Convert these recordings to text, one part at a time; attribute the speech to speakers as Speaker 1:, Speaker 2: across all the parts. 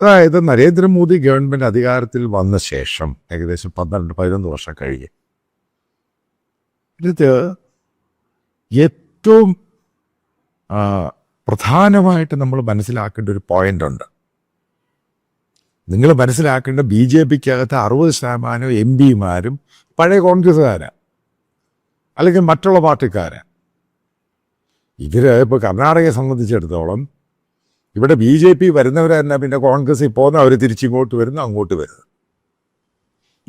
Speaker 1: അതായത് നരേന്ദ്രമോദി ഗവൺമെന്റ് അധികാരത്തിൽ വന്ന ശേഷം ഏകദേശം പന്ത്രണ്ട് പതിനൊന്ന് വർഷം കഴിഞ്ഞ്. ഇത് ഏറ്റവും പ്രധാനമായിട്ട് നമ്മൾ മനസ്സിലാക്കേണ്ട ഒരു പോയിന്റ് ഉണ്ട്. നിങ്ങൾ മനസ്സിലാക്കേണ്ട ബി ജെ പിക്കകത്ത് അറുപത് ശതമാനം എം പിമാരും പഴയ കോൺഗ്രസ്സുകാരാണ് അല്ലെങ്കിൽ മറ്റുള്ള പാർട്ടിക്കാരാണ് ഇവർ ഇപ്പോൾ കർണാടകയെ സംബന്ധിച്ചിടത്തോളം ഇവിടെ ബി ജെ പി വരുന്നവർ തന്നെ പിന്നെ കോൺഗ്രസ് പോകുന്ന അവർ തിരിച്ചിങ്ങോട്ട് വരുന്നു അങ്ങോട്ട് വരുന്നു.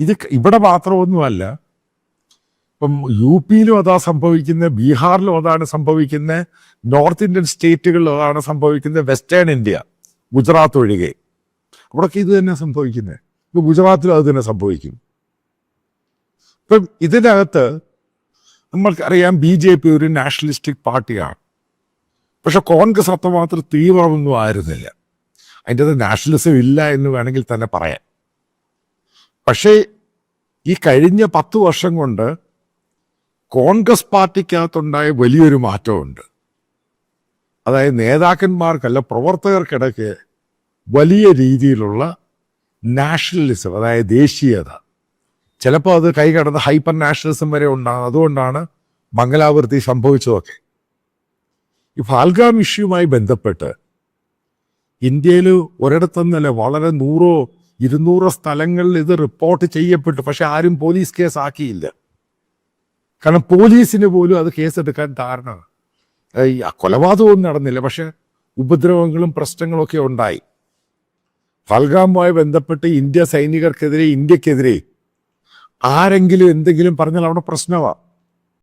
Speaker 1: ഇത് ഇവിടെ മാത്രമൊന്നുമല്ല. ഇപ്പം യു പിയിലും അതാ സംഭവിക്കുന്നത് ബീഹാറിലും അതാണ് സംഭവിക്കുന്നത് നോർത്ത് ഇന്ത്യൻ സ്റ്റേറ്റുകളിലും അതാണ് സംഭവിക്കുന്നത് വെസ്റ്റേൺ ഇന്ത്യ ഗുജറാത്ത് ഒഴികെ. അവിടെയൊക്കെ ഇത് തന്നെ സംഭവിക്കുന്നത് ഇപ്പൊ ഗുജറാത്തിലും അത് തന്നെ സംഭവിക്കും. ഇപ്പം ഇതിനകത്ത് നമ്മൾക്കറിയാം ബി ജെ പി ഒരു നാഷണലിസ്റ്റിക് പാർട്ടിയാണ്. പക്ഷെ കോൺഗ്രസ് അത്രമാത്രം തീവ്രമൊന്നും ആയിരുന്നില്ല. അതിന്റെ അത് നാഷണലിസം ഇല്ല എന്ന് വേണമെങ്കിൽ തന്നെ പറയാം. പക്ഷേ ഈ കഴിഞ്ഞ പത്ത് വർഷം കൊണ്ട് കോൺഗ്രസ് പാർട്ടിക്കകത്തുണ്ടായ വലിയൊരു മാറ്റമുണ്ട്. അതായത് നേതാക്കന്മാർക്കല്ല പ്രവർത്തകർക്കിടയ്ക്ക് വലിയ രീതിയിലുള്ള നാഷണലിസം അതായത് ദേശീയത. ചിലപ്പോൾ അത് കൈകടന്ന് ഹൈപ്പർ നാഷണലിസം വരെ ഉണ്ടാകും. അതുകൊണ്ടാണ് മംഗലാപുരത്തി സംഭവിച്ചതൊക്കെ. ഈ ഫാൽഗാം ഇഷ്യൂമായി ബന്ധപ്പെട്ട് ഇന്ത്യയിൽ ഒരിടത്തുനിന്നല്ല വളരെ നൂറോ ഇരുന്നൂറോ സ്ഥലങ്ങളിൽ ഇത് റിപ്പോർട്ട് ചെയ്യപ്പെട്ടു. പക്ഷെ ആരും പോലീസ് കേസ് ആക്കിയില്ല. കാരണം പോലീസിന് പോലും അത് കേസെടുക്കാൻ ധാരണ. കൊലപാതകമൊന്നും നടന്നില്ല. പക്ഷെ ഉപദ്രവങ്ങളും പ്രശ്നങ്ങളും ഒക്കെ ഉണ്ടായി. ഫൽഗാമുമായി ബന്ധപ്പെട്ട് ഇന്ത്യ സൈനികർക്കെതിരെ ഇന്ത്യക്കെതിരെ ആരെങ്കിലും എന്തെങ്കിലും പറഞ്ഞാൽ അവിടെ പ്രശ്നമാണ്